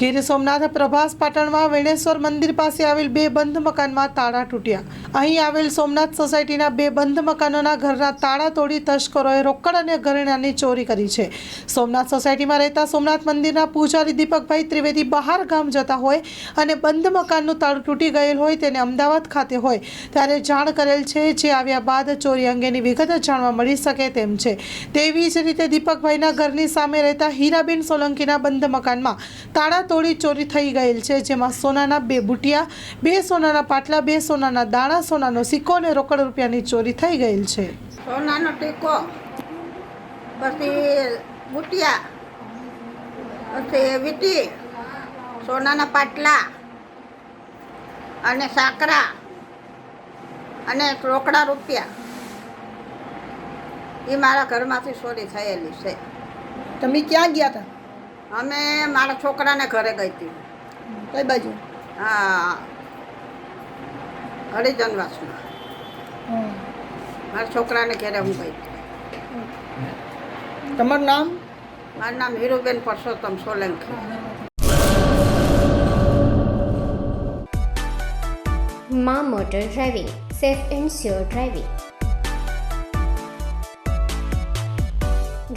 ગીર સોમનાથ પ્રભાસ પાટણમાં વેણેશ્વર મંદિર પાસે આવેલ બે બંધ મકાનમાં તાળા તૂટ્યા. અહીં આવેલ સોમનાથ સોસાયટીના બે બંધ મકાનોના ઘરના તાળા તોડી તસ્કરોએ રોકડ અને ઘરેણાની ચોરી કરી છે. સોમનાથ સોસાયટીમાં રહેતા સોમનાથ મંદિરના પૂજારી દીપકભાઈ ત્રિવેદી બહાર ગામ જતા હોય અને બંધ મકાનનું તાળું તૂટી ગયેલ હોય તેને અમદાવાદ ખાતે હોય ત્યારે જાણ કરેલ છે જે આવ્યા બાદ ચોરી અંગેની વિગત જાણવા મળી શકે તેમ છે. તેવી જ રીતે દીપકભાઈના ઘરની સામે રહેતા હીરાબેન સોલંકીના બંધ મકાનમાં તાળા તોડી ચોરી થઈ ગયેલ છે જેમાં સોનાના બે બુટિયા બે સોનાના પાટલા બે સોનાના દાણા સોનાનો સિક્કો અને રોકડ રૂપિયાની ચોરી થઈ ગયેલ છે. સોનાનો ટીકો પછી બુટિયા પછી વીટી સોનાના પાટલા અને સાકરા અને રોકડા રૂપિયા. એ મારા ઘરમાંથી ચોરી થયેલી છે. તમે ક્યાં ગયા હતા? અમે મારા છોકરાને ઘરે ગઈ હતી. કઈ બાજુ? હા. હરિજનવાસમાં મારા છોકરાને ઘરે હું ગઈ. હતી તમારું નામ? મારું નામ Hiruben Parsottam Solanki. Maa motor driving safe and sure driving.